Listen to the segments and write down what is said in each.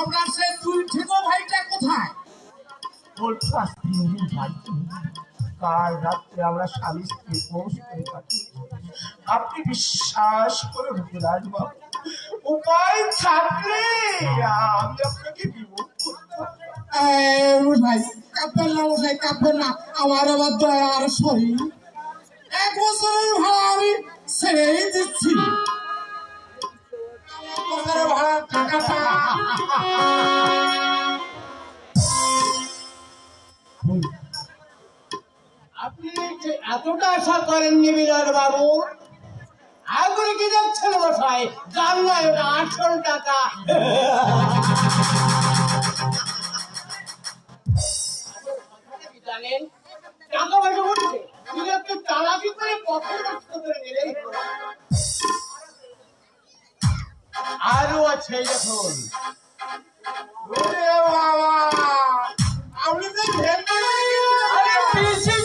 আমরা সে দুই ঠিকো ভাইটা কোথায়। কাল রাত্রে আমরা স্বামী স্ত্রী আপনি বিশ্বাস করে বিলাস বাবু উপায় থাকলে আমি আপনাকে বিমুখ ভাই কাঁপবেন না ভাই কাঁপবেন না। আমার আবার দয়ার শরীর। এক বছরের ভাড়া আমি ছেড়েই দিচ্ছি। আপনি নয় ওটা আসল টাকা। পয়সা উঠছে শুধু একটু চালাকি করে পথে করে নিলেই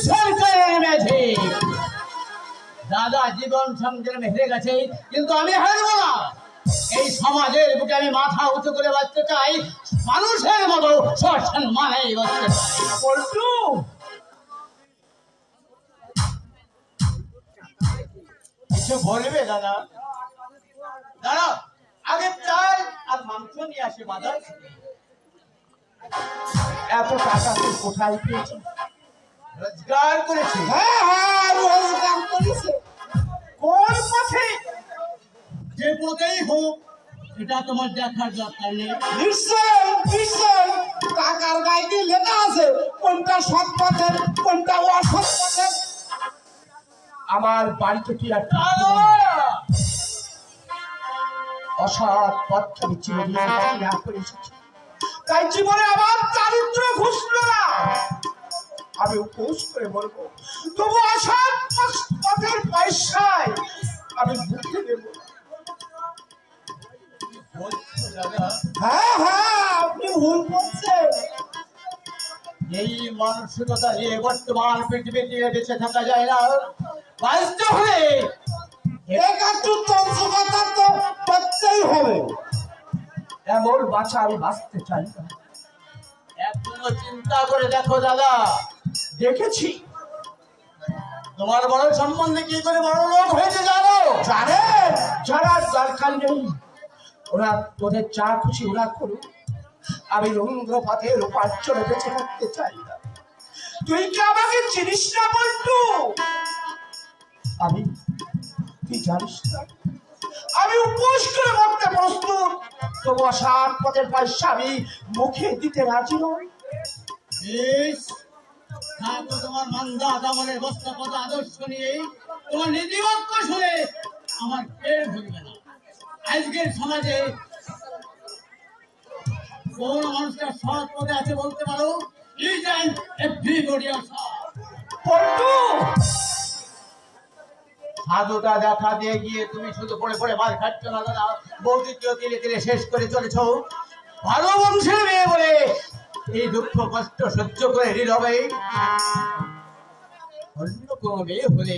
সরকারের ম্যাজিক দাদা জীবন সংগ্রামে হেরে গেছে, কিন্তু আমি হারবো না। এই সমাজের বুকে আমি মাথা উঁচু করে বাঁচতে চাই, মানুষের মতো সম্মানে বাঁচতে চাই কিছু বলবে, দাদা? দাদা চাল আর মাংস নিয়ে আসে বাজার। এত টাকা তুই কোথায় পেয়েছি রোজগার করেছি হ্যাঁ হ্যাঁ রোজগার করেছে। কোন পথে? যে পথেই হোক এটা তোমার দেখার দরকার নেই। নিশ্চয় নিশ্চয় টাকার গাইতে লেখা আছে কোনটা সৎ পথের কোনটা অসৎ পথের আমার বাড়িতে কি আর! তাই জীবনে আমার চারিত্র ঘুষলো না। আমি উপোস করে বলব, তবু অসৎ পয়সায় আমি মুক্তি দেব। হ্যাঁ হ্যাঁ আপনি ভুল এই মানসিকতা নিয়ে বর্তমান পৃথিবীতে বেঁচে থাকা যায় না। বাঁচতে হলে এক একটু তন্ত্রকতা তো করতেই হবে। এমন বাছা আমি বাঁচতে চাই না। এখনও চিন্তা করে দেখো দাদা। দেখেছি। তোমার বড় সম্বন্ধে কি করে বড় লোক হয়েছে জানো? জানেন যারা দরকার নেই ওরা তোদের চা খুশি ওরা করুক। আমি রবীন্দ্র পথে রূপাঞ্চলে বেঁচে থাকতে চাই না। তুই কি আমাকে চিনিস না বলতু আমি তুই জানিস না আমি উপোস করে মরতে প্রস্তুত। তবু অসাত পথের পয়সা আমি মুখে দিতে রাজি নই। তোমার মান্দা দামনের বস্তাপদ আদর্শ নিয়ে তোমার নীতিবাক্য শুনে আমার না। আজকের সমাজে কোন মানুষটা সৎ পথে আছে বলতে পারো? ইজ অ্যান্ড এভরিবডি সাধুটা দেখা দিয়ে গিয়ে তুমি শুধু পড়ে পড়ে মার খাচ্ছ না, দাদা। বৌদিকেও তিলে তিলে শেষ করে চলেছ। ভালো বংশের মেয়ে বলে এই দুঃখ কষ্ট সহ্য করে নীরবে। অন্য কোনো মেয়ে হলে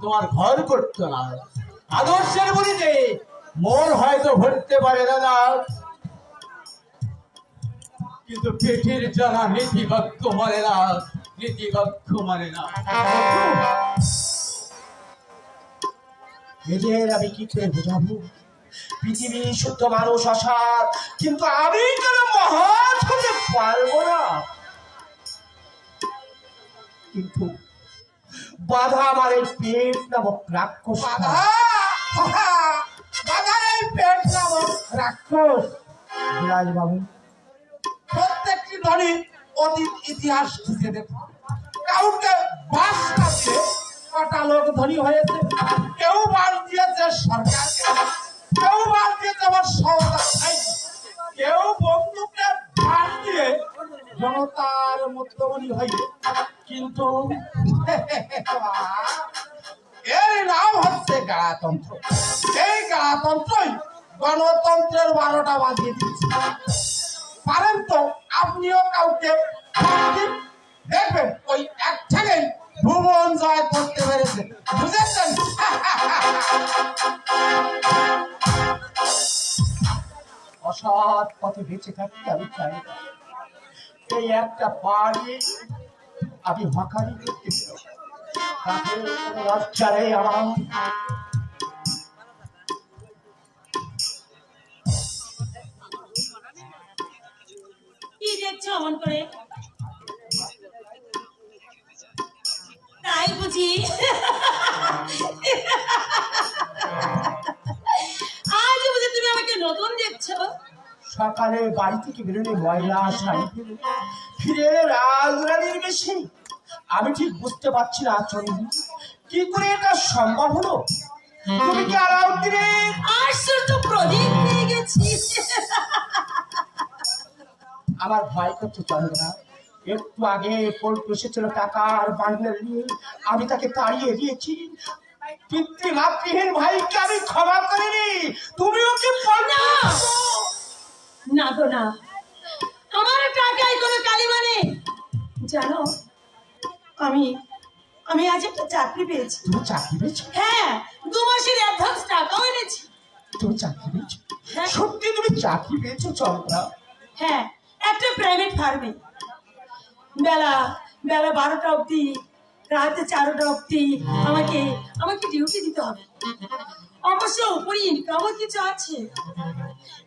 তোমার ঘর করতো না। আদর্শের বলিতে মন হয়তো ভরতে পারে, দাদা। কিন্তু পেটের জ্বালা নীতিবাক্য মানে না নীতিবাক্য মানে না। এদের আমি কি করে বোঝাবো? পৃথিবী শুদ্ধ মানুষ অসার কিন্তু আমি কেন মহান হতে পারব না? কিন্তু বাধা আমার এই পেট নামক রাক্ষস পেট নামক রাক্ষস? বিরাজ বাবু প্রত্যেকটি ধনী অতীত ইতিহাস খুঁজে দেখো। কাউকে বাস না কটা লোক ধনী হয়েছে কেউ বাস দিয়েছে সরকারকে কেউ বাস দিয়েছে আমার ভাই কেউ বন্ধুকে বাস দিয়ে জনতার মধ্যমণি হয়ে কিন্তু এর নাম হচ্ছে গণতন্ত্র। এই গণতন্ত্রই গণতন্ত্রের বারোটা বাজিয়ে দিচ্ছে পারেন তো আপনিও কাউকে দেখবেন, ওই এক ঠেকেই ভুবন জয় করতে পেরেছে বুঝেছেন অসৎ পথে বেঁচে থাকতে আমি চাই। এই একটা বাড়ি আমি হকারি করতে। তাতে আমার কি করে তাই বুঝি। আজ বুঝি তুমি আমাকে নতুন দেখছ। সকালে বাড়ি থেকে বেরোলে ময়লা শাড়ি ফিরে রাজরানীর বেশি। আমি ঠিক বুঝতে পারছি না চন্দ্রী কি করে এটা সম্ভব হলো? তুমি কি আলাউদ্দিনের আশ্চর্য প্রদীপ পেয়ে গেছি। আমার ভয় করছে চন্দ্রা একটু আগে পল্টু এসেছিল টাকার বান্ডেল নিয়ে। আমি তাকে তাড়িয়ে দিয়েছি। পিতৃ মাতৃহীন ভাইকে আমি ক্ষমা করিনি তুমিও কি না! না গো না। আমার টাকায় কোনো কালিমা নেই। জানো আমি আমি আজ একটা চাকরি পেয়েছি। তুমি চাকরি পেয়েছ? হ্যাঁ দু মাসের অ্যাডভান্স টাকাও এনেছি। তুমি চাকরি পেয়েছ? হ্যাঁ। সত্যি তুমি চাকরি পেয়েছ চন্দ্রা হ্যাঁ একটা প্রাইভেট ফার্মে বেলা বেলা বারোটা অবধি রাতে চারোটা অবধি আমাকে আমাকে ডিউটি দিতে হবে। অবশ্য উপরে ইনকামও কিছু আছে।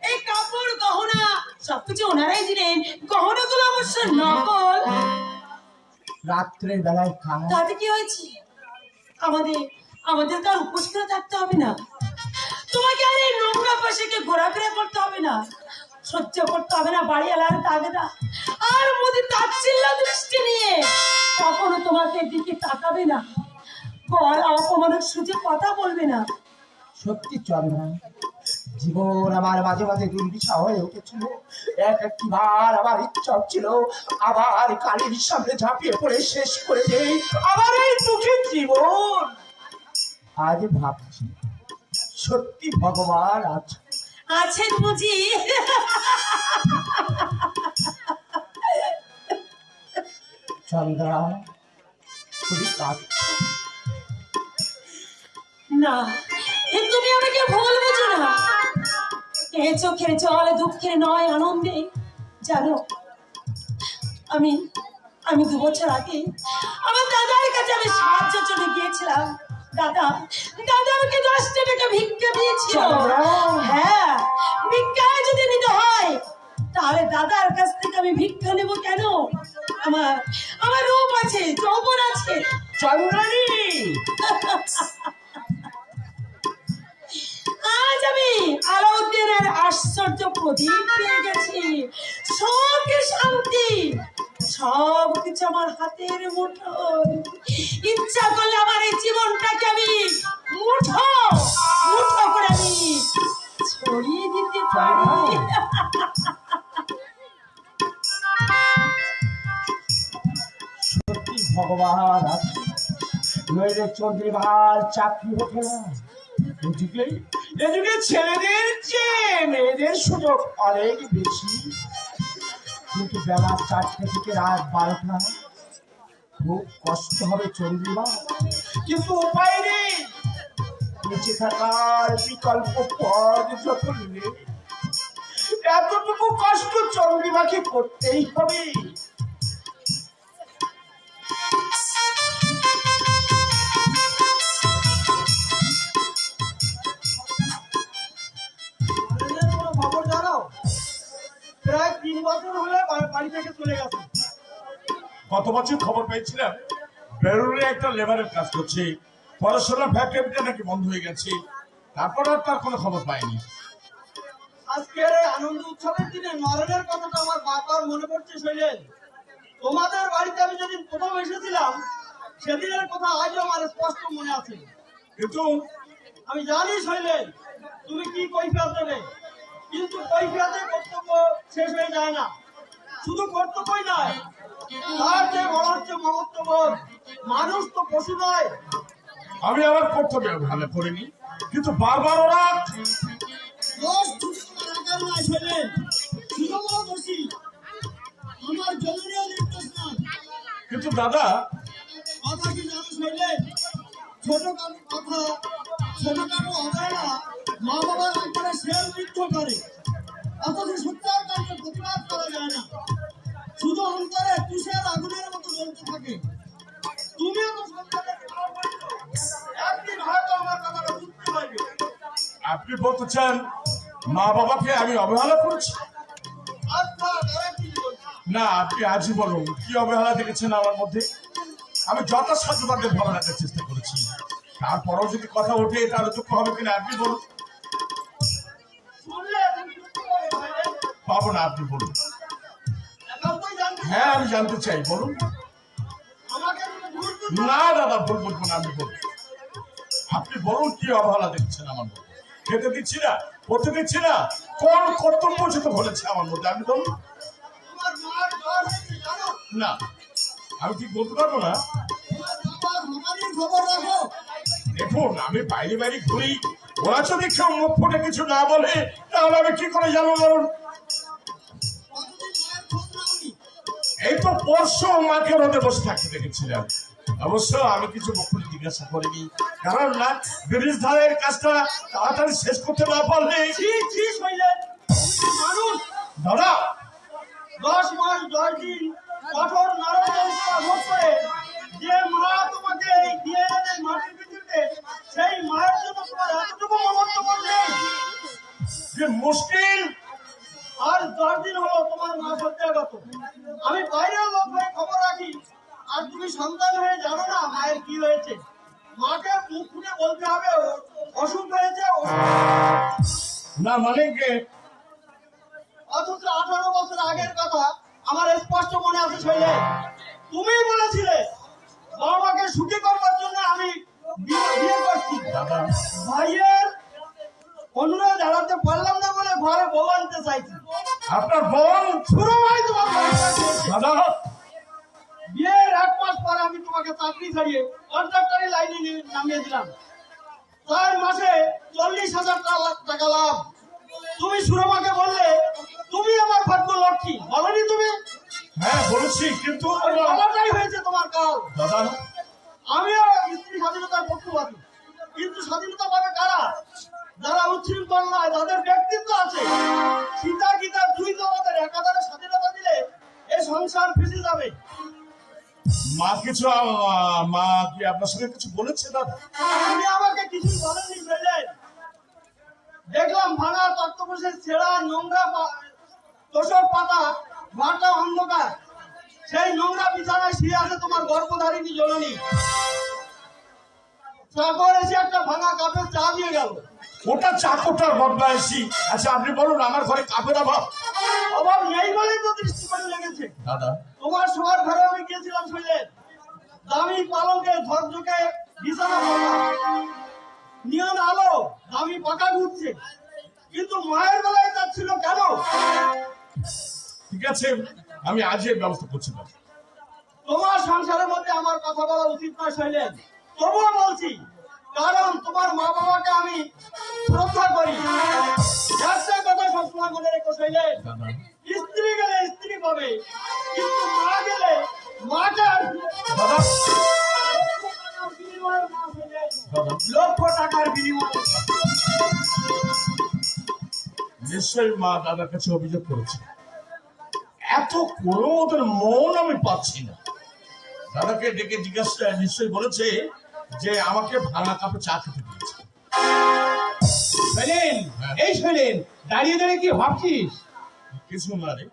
এই কাপড় গহনা সবকিছু ওনারাই দিলেন। গহনাগুলো অবশ্য নকল। রাত্রের বেলায় তাতে কি হয়েছে? আমাদের আমাদের উপোস করে থাকতে হবে না। তোমাকে আর এই নোংরা পোশাকে ঘোরাফেরা করতে হবে না। সহ্য করতে হবে না, বাড়ি এলার তাগেদা আর মোদি তাচ্ছিল্য দৃষ্টি নিয়ে কখনো তোমাকে দিকে তাকাবে না। বল অপমানের সুযোগ কথা বলবে না। সত্যি চন্দ্রা জীবন আমার মাঝে মাঝে দুর্বিষা হয়ে উঠেছিল। এক একটি বার আমার ইচ্ছা ছিল আবার কালির সামনে ঝাঁপিয়ে পড়ে শেষ করে দেই আমার এই দুঃখের জীবন। আজ ভাবছি, সত্যি ভগবান আছে আছেন বুঝি? চন্দ্রা খুবই না তুমি আমাকে ভুল বুঝো না। এ চোখের জল দুঃখের নয় আনন্দে। জানো আমি আমি দু বছর আগে আমার দাদার কাছে আমি সাহায্য চলে গিয়েছিলাম। দাদা দাদা আমাকে দশটা টাকা ভিক্ষা দিয়েছিল। হ্যাঁ ভিক্ষা যদি নিতে হয় তাহলে দাদার কাছ থেকে আমি ভিক্ষা নেব কেন? আমার আমার রূপ আছে যৌবন আছে। চন্দ্রানী! আজ আমি আলাউদ্দিনের আশ্চর্য প্রদীপ পেয়ে গেছি। সবকে শান্তি সব কিছু আমার হাতের মুঠো। ইচ্ছা করলে আমার এই জীবনটাকে আমি মুঠো মুঠো করে আমি ছড়িয়ে দিতে পারি। ভগবান ছেলেদের চেয়ে মেয়েদের সুযোগ অনেক বেশি। কিন্তু বেলা চারটে থেকে রাত বারোটা। খুব কষ্ট হবে চন্দ্রিমা কিন্তু উপায় নেই। বেঁচে থাকার বিকল্প যখন নেই, এতটুকু কষ্ট চন্দ্রিমাকে করতেই হবে? প্রায় তিন বছর হলে বাড়ি থেকে চলে গেছে। গত বছর খবর পেয়েছিলাম বেরুলে একটা লেবারের কাজ করছে। পড়াশোনার ফ্যাক্টরিটা নাকি বন্ধ হয়ে গেছে। তারপর আর তার কোনো খবর পাইনি। আজকের আনন্দ উৎসবের দিনে নরেনের কথাটা আমার বারবার মনে পড়ছে শৈলেন। তোমাদের বাড়িতে আমি যেদিন প্রথম এসেছিলাম সেদিনের কথা আজও আমার স্পষ্ট মনে আছে। কিন্তু আমি জানি শৈলেন তুমি কি কৈফিয়ত দেবে। কিন্তু কৈফিয়তে কর্তব্য শেষ হয়ে যায় না। শুধু কর্তব্যই নয় তার যে বড় হচ্ছে মহত্ববোধ মানুষ তো পশু নয়। আমি আমার কর্তব্য ভালো করিনি কিন্তু বারবার ওরা কিন্তু দাদা কথা কি জানো শৈলেন ছোট কথা ছোট কারও অবহেলা মা বাবার একবারে শেয়ার বৃদ্ধ করে। অথচ প্রতিবাদ করা যায় না। শুধু অন্তরে তুষের আগুনের মতো জ্বলতে থাকে? তুমিও তো একদিন হয়তো আমার বুঝতে পারবে আপনি বলতে চান মা বাবাকে আমি অবহেলা করেছি? না আপনি আজই বলুন কি অবহেলা দেখেছেন আমার মধ্যে? আমি যথাসাধ্য তাদের ভালো রাখার চেষ্টা করেছি। তারপরেও যদি কথা ওঠে তাহলে দুঃখ হবে কিনা আপনি বলুন। পাবো না, আপনি বলুন। হ্যাঁ আমি জানতে চাই, বলুন। না, দাদা, ভুল বলব না, আমি বলব আপনি বলুন, কি অবহেলা দেখছেন আমার মধ্যে? খেতে দিচ্ছি না পড়তে দিচ্ছি না, কোন কর্তব্য যেতে বলেছে আমার মধ্যে? আপনি বলুন। জানো না, আমি ঠিক বলতে পারব না। দেখুন, আমি বাইরে বাইরে ঘুরি, ওরা যদি কেউ মুখ ফুটে কিছু না বলে, তাহলে আমি কি করে জানব বলুন? এই তো পরশু মাকে রোদে বসে থাকতে দেখেছিলাম। অবশ্য আমি কিছু ফুটে জিজ্ঞাসা করিনি কারণ না ব্রিজ ধারের কাজটা তাড়াতাড়ি শেষ করতে না পারলে মানুষ। দাদা! দশ মাস দশ দিন কঠোর ভোগ করে যে মা তোমাকে এই দিয়ে এনে মাটির পৃথিবীতে সেই মায়ের জন্য তোমার এতটুকু মমত্ব করলে যে মুশকিল আর দশ দিন হলো তোমার মা সত্যাগত। আমি বাইরের লোক হয়ে খবর রাখি। আর তুমি সন্তান হয়ে জানো না মায়ের কি হয়েছে। মাকে মুখ ফুটে বলতে হবে অসুখ হয়েছে না মানে অথচ আঠারো বছর আগের কথা আমার স্পষ্ট মনে আছে শৈলে। তুমি বলেছিলে বাবাকে সুখী করবার জন্য আমি বিয়ে বিয়ে করছি ভাইয়ের অনুরোধ এড়াতে পারলাম না বলে ঘরে বউ আনতে চাইছি। আপনার বোন? শুরু ভাই তোমার দাদা। বিয়ের এক মাস পর আমি তোমাকে চাকরি ছাড়িয়ে কন্ট্রাক্টরি লাইনে নামিয়ে দিলাম। চার মাসে চল্লিশ হাজার টাকা লাভ। তুমি সুরমাকে বললে তুমি আমার ভাগ্য লক্ষ্মী বলনি তুমি? হ্যাঁ বলেছি কিন্তু বলাটাই হয়েছে তোমার কাল। দাদা। আমিও স্ত্রী স্বাধীনতার পক্ষপাতী। কিন্তু স্বাধীনতা পাবে কারা? যারা উচ্ছৃঙ্খল নয় তাদের ব্যক্তিত্ব আছে সীতা গীতা দুই জগতের একাধারে স্বাধীনতা দিলে এই সংসার ফেসে যাবে? মা কিছু মা কি আপনার সঙ্গে কিছু বলেছে দাদা? তুমি আমাকে কিছু বলেনি দেখলাম ভাঙা ছেঁড়া নোংরা তোষক পাতা ঘরটা অন্ধকার। সেই নোংরা বিছানায় শুয়ে আছে তোমার গর্ভধারিণী জননী। চাকর এসে একটা ভাঙা কাপের চা দিয়ে গেল। ওটা চাকরটার বদমাইশি। আচ্ছা আপনি বলুন আমার ঘরে কাপের অভাব? অভাব নেই বলেই তো দৃষ্টি করে লেগেছে। দাদা। তোমার শোয়ার ঘরে আমি গিয়েছিলাম শুনলেন দামি পালঙ্কে ঝকঝকে বিছানা নিয়ন আলো দামি পাকা ঘুরছে। কিন্তু মায়ের বেলায় তার ছিল কেন? ঠিক আছে আমি আজই ব্যবস্থা করছি তোমার সংসারের মধ্যে আমার কথা বলা উচিত নয় শৈলেন। তবুও বলছি কারণ তোমার মা বাবাকে আমি শ্রদ্ধা করি। কথা সবসময় মনে রেখো দাদা স্ত্রী গেলে স্ত্রী পাবে, কিন্তু মা গেলে মাকে নিশ্চয়ই মা দাদার কাছে অভিযোগ করেছে। এত কোনো মন আমি পাচ্ছি না। দাদাকে ডেকে জিজ্ঞাসা, নিশ্চয়ই বলেছে যে আমাকে ভাঙা কাপে চা খেতে দিয়েছে। শৈলেন এই শৈলেন দাঁড়িয়ে দাঁড়িয়ে কি ভাবছিস? কিছু না রে।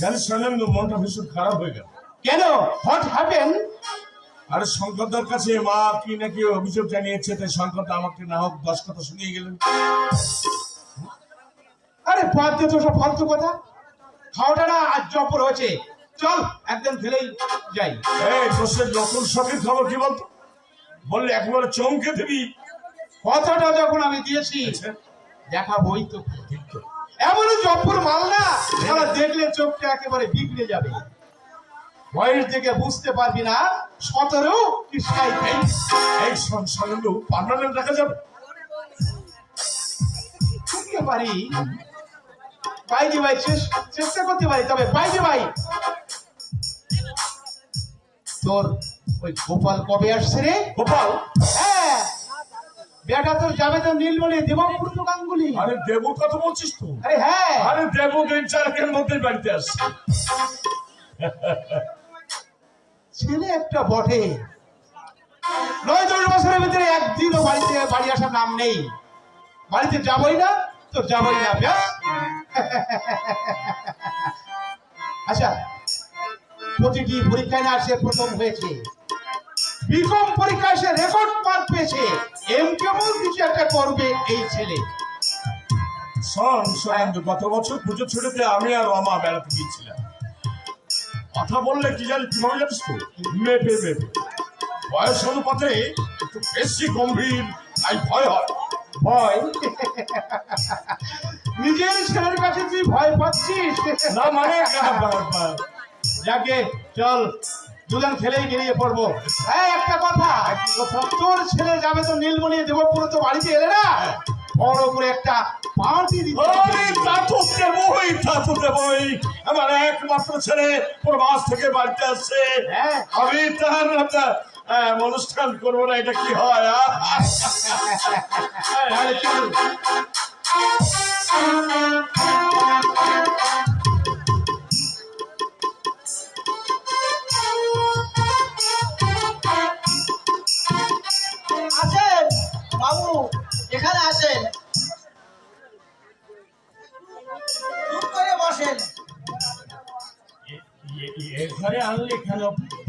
জানিস শোনেন মনটা ভীষণ খারাপ হয়ে গেল। কেন? হোয়াট হ্যাপেন আরে শঙ্করদার কাছে মা কি নাকি অভিযোগ জানিয়েছে তাই শঙ্করদা আমাকে না হোক দশ কথা শুনিয়ে গেলেন। আরে বাদ দে তো সব ফালতু কথা। খাওয়াটা না আজ জপর হয়েছে। চল একদম ফেলেই যাই। এই তোর নতুন শখের খবর কি বলতো? বললে একবারে চমকে দিবি। কথাটা যখন আমি দিয়েছি আচ্ছা, দেখা বই তো এমন জব্বর মাল না সারা দেখলে চোখটা একেবারে বিগড়ে যাবে। বয়স থেকে বুঝতে পারবি না সতেরো কি এই সংসারের পার্মানেন্ট রাখা যাবে? করতে পারি। বাইরে ভাই চেষ্টা করতে পারি তবে বাইরে ভাই তোর ওই গোপাল কবে আসছে রে? গোপাল? হ্যাঁ। বেটা তোর যাবে তো নীলমণি দোকানগুলি আরে দেবুর কথা বলছিস তো। আরে হ্যাঁ। আরে দেবু তিন চারের মধ্যে বাড়িতে আসছে। ছেলে একটা বটে। নয় দশ বছরের ভিতরে একদিনও বাড়িতে বাড়ি আসার নাম নেই। বাড়িতে যাবই না তো যাবই না ব্যাস। আচ্ছা প্রতিটি পরীক্ষায় না সে প্রথম হয়েছে। বিকম পরীক্ষায় সে রেকর্ড মার্ক পেয়েছে। এম কেমন কিছু একটা করবে এই ছেলে। শোন গত বছর পুজো ছুটিতে আমি আর রমা বেড়াতে গিয়েছিলাম। কথা বললে কি জানি কীভাবে জানিস তো? মেপে মেপে বয়স অনুপাতে একটু বেশি গম্ভীর তাই ভয় হয়। ভয়? নিজের ছেলের কাছে তুই ভয় পাচ্ছিস? না মানে আহ, বা- বা- যাকে চল দুজন খেলেই বেরিয়ে পড়ব হ্যাঁ একটা কথা তোর ছেলে যাবে তো নীলমণি দেবপুর তো বাড়িতে এলে না বড় করে একটা পার্টি আমার একমাত্র ছেলে প্রবাস থেকে বাড়িতে আসছে হ্যাঁ। আমি তার একটা, অনুষ্ঠান করব না এটা কি হয় আহ?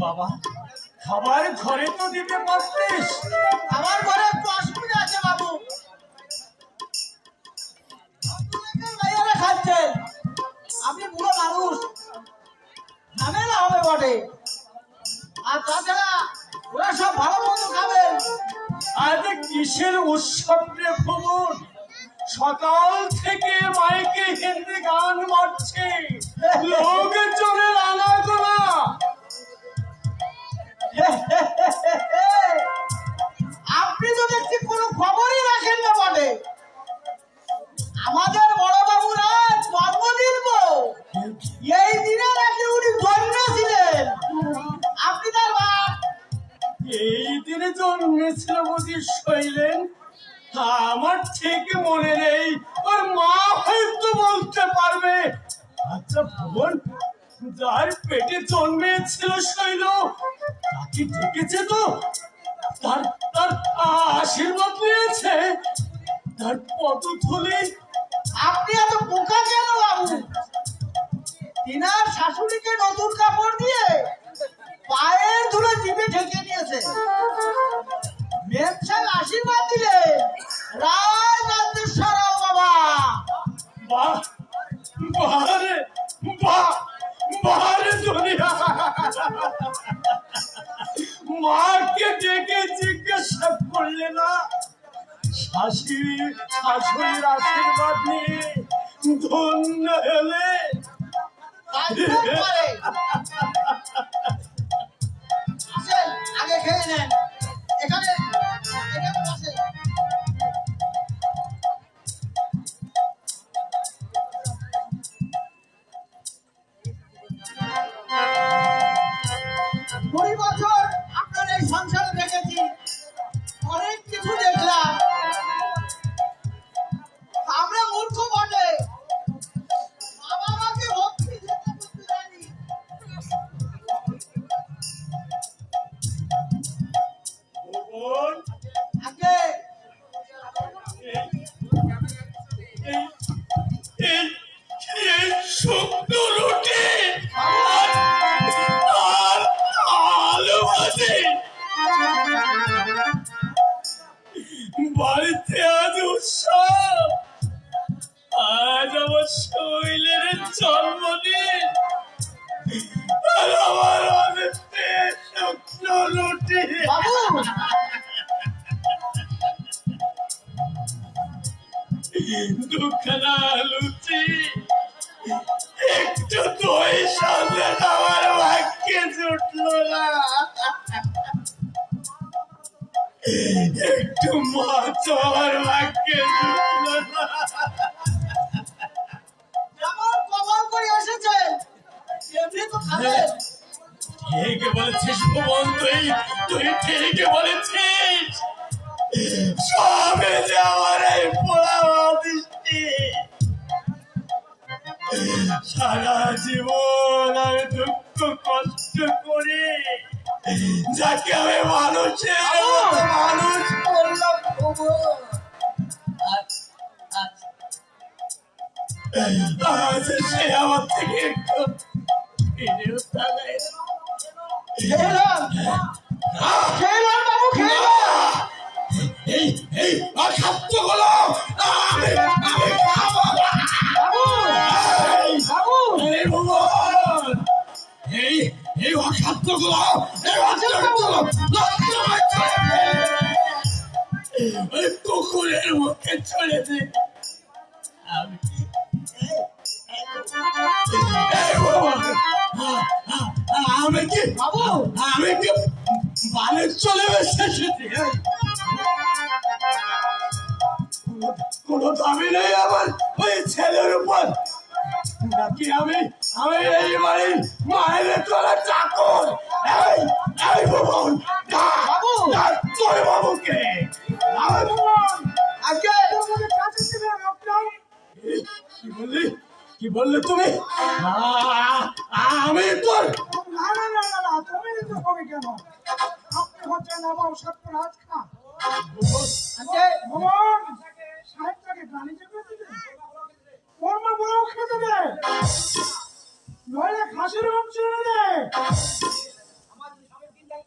বাবা খাবার ঘরে তো দিতে পারতিস আমার ঘরে আছে বাবু। খাচ্ছেন আপনি বুড়ো মানুষ। ঝামেলা হবে বটে। আর তাছাড়া ওরা সব ভালো মন্দ খাবেন আরে কিসের উৎসব রে ভ্রমণ সকাল থেকে মাইকে হিন্দি গান মারছে লোকের চলে রানা আপনি তো দেখছি কোনো খবরই রাখেন না বলে আমাদের বড় বাবুর আজ জন্মদিন এই দিনে নাকি উনি জন্মেছিলেন আপনি তার এই দিনে জন্মেছিল বুঝি শৈলেন। আমার ঠিক মনে নেই, ওর মা হয়তো বলতে পারবে। আচ্ছা ভুবন যার পেটে জন্মেছিল শৈল, তাকে ডেকেছে তো। তার তার আশীর্বাদ পেয়েছে। তার পদধূলি। আপনি এত বোকা কেন বাবু? তিনার শাশুড়িকে নতুন কাপড় দিয়ে ওই কুকুরের মুখে ছড়ে দে আমি আমি চলে নেই আমার ওই ছেলের উপর নাকি আমি আমি এই বাড়ির মায়ের তোলা চাকর এই বাবু তোর বাবুকে আজকে কি বললি কি বললে তুমি আমি তোর না না না না তুমি তো হবে কেন আপনি হচ্ছেন নবাব সত্যরাজ খান ভগবান সাহেবটাকে দিবে কর্ম বড় খেতে দে নইলে খাসির মাংস এনে দে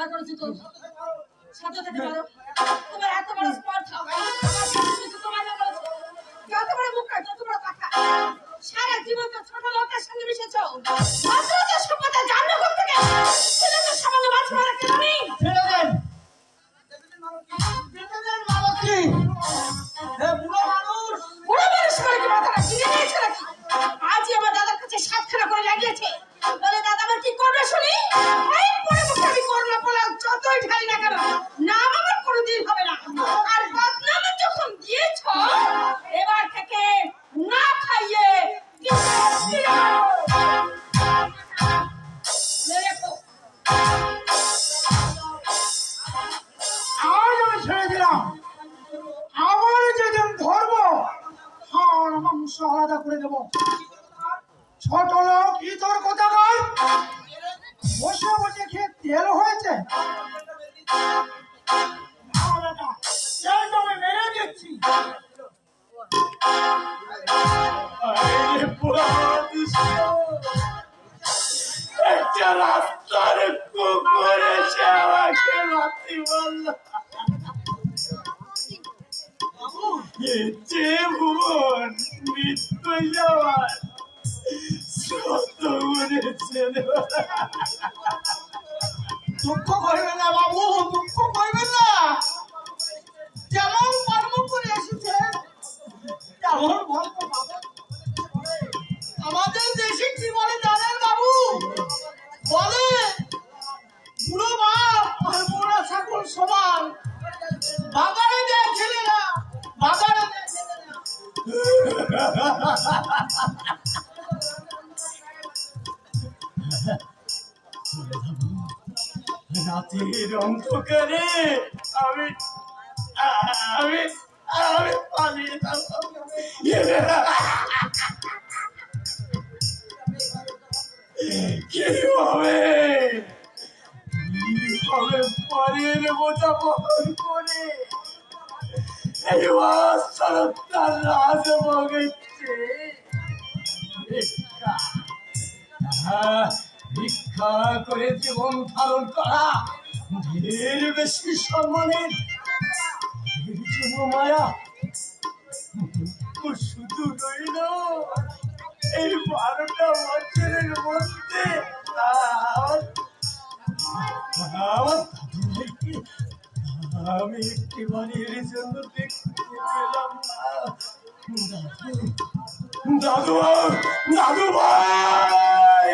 বার করেছি তো সাথে পারো তোমার এত বড় স্পর্ধা তোমার যত বড় মুখ যত বড় কথা সারা জীবন তো ছোট লোকের সঙ্গে মিশেছো। তো সম্পদে জানো কোথা থেকে? ছেলে তো সামান্য মাছ মারা কেন নেই? ছেড়ে দেন। যেতে দেন মালতী। এ বুড়ো মানুষ। করে কি মাথাটা কিনে আজই আমার দাদার কাছে সাতখানা করে লাগিয়েছে। বলে, দাদা, আমার না কেন আমার কোনোদিন হবে না। যখন দিয়েছ আমার যেদিন করে দেব। ছোট লোক ইতর কথা রাতের অন্ধকারে আমি আমি আমি পালিয়ে যাব। কি হবে? কি হবে? পরের বোঝা বহন করে এই অসরতার ভিক্ষা করে জীবন ধারণ করা ঢের বেশি সম্মানের মায়া শুধু রইল এই বারোটা বছরের মধ্যে আমি একেবারের জন্য দেখতে পেলাম দাদু দাদু ভাই!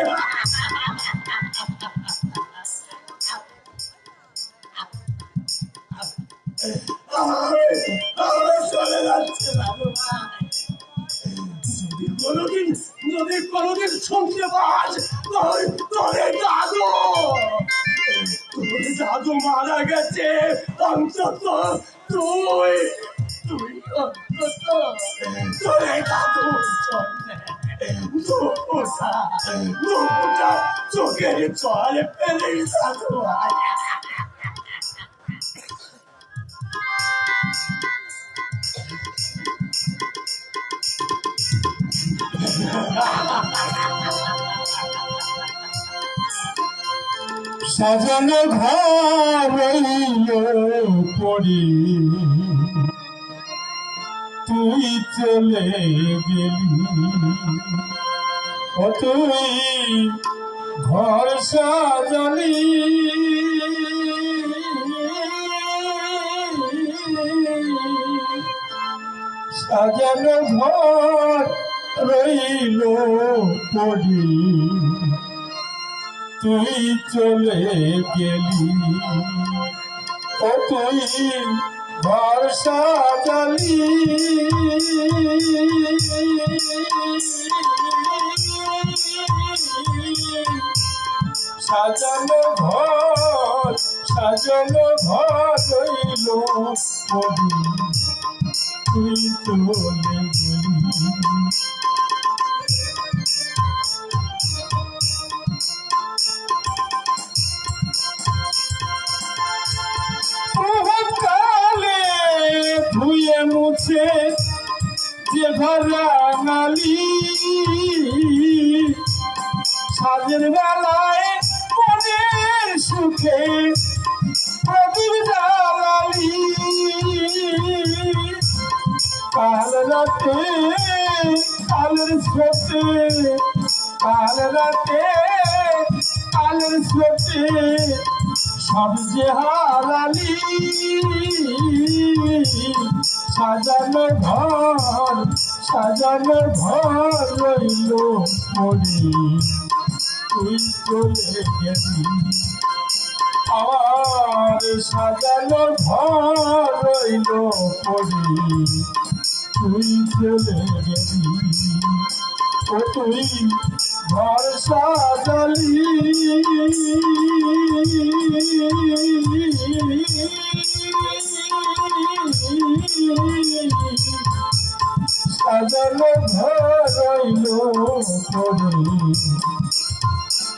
চলে যাচ্ছে, দাদু ভাই। যদি কোনোদিন যদি কোনোদিন শুনতে পাস তোর তোরে দাদু! দাদু মারা গেছে। অন্তত তুই তুই অন্তত তোরে দুপুটা চোখের জল ফেলে দাদু সাজানো ঘর তুই চলে গেলি। ও তুই ঘর সাজালি। সাজানো ঘর রইল পড়ি। তুই চলে গেলি। ও তুই ঘর সাজালি। সাজানো ঘর সাজানো ঘর রইল তুই চলে যে ভরাঙালি সাজের বেলায় মনের সুখে প্রদীপ জ্বালালি। কাল রাতে কালের স্রোতে, কাল রাতে কালের স্রোতে সব যে হারালি, সাজানো ঘর সাজানো ঘর রইল পড়ি তুই চলে আমার সাজানো ঘর রইল পড়ি তুই চলে গেলি। ও তুই ঘর সাজালি। সাজানো ঘর রইল পড়ি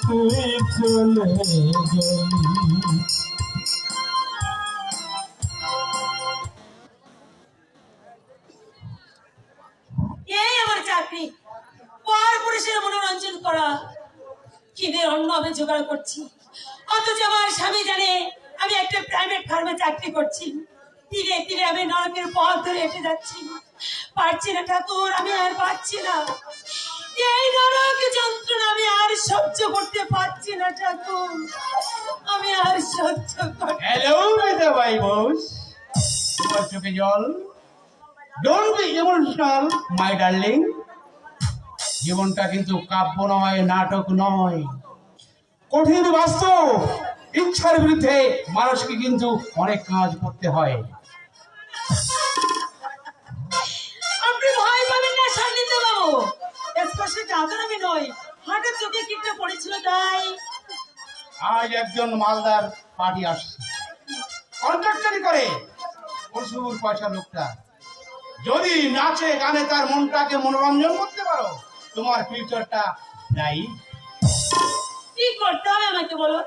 তুই চলে গেলি। চাকরি। পর পুরুষের মনোরঞ্জন করা। কিনে অন্য আমি জোগাড় করছি। অথচ আমার স্বামী জানে আমি একটা প্রাইভেট ফার্মে চাকরি করছি। ধীরে ধীরে আমি নরকের পথ ধরে হেঁটে যাচ্ছি। পারছি না ঠাকুর, আমি আর পারছি না। এই নরক যন্ত্রণা আমি আর সহ্য করতে পারছি না ঠাকুর, আমি আর সহ্য করতে চোখে জল। ডোন্ট বি জীবনটা কিন্তু কাব্য নয়, নাটক নয়। কঠিন বাস্তব, ইচ্ছার বিরুদ্ধে মানুষকে কিন্তু অনেক কাজ করতে হয়। আমি নই হঠাৎ চোখে পড়েছিল তাই। আজ একজন মালদার পার্টি আসছে। কন্ট্রাক্টারি করে। প্রচুর পয়সা লোকটা। যদি নাচে গানে তার মনটাকে মনোরঞ্জন করতে পারো তোমার ফিউচারটা নাই কি করতে হবে আমাকে বলো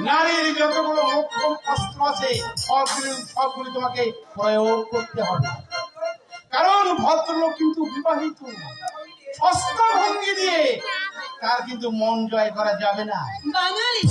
নারীর যতগুলো মোক্ষম অস্ত্র আছে সবগুলি সবগুলি তোমাকে প্রয়োগ করতে হবে। কারণ ভদ্রলোক কিন্তু বিবাহিত। সস্তা ভঙ্গি দিয়ে। তার কিন্তু মন জয় করা যাবে না। বাঙালি।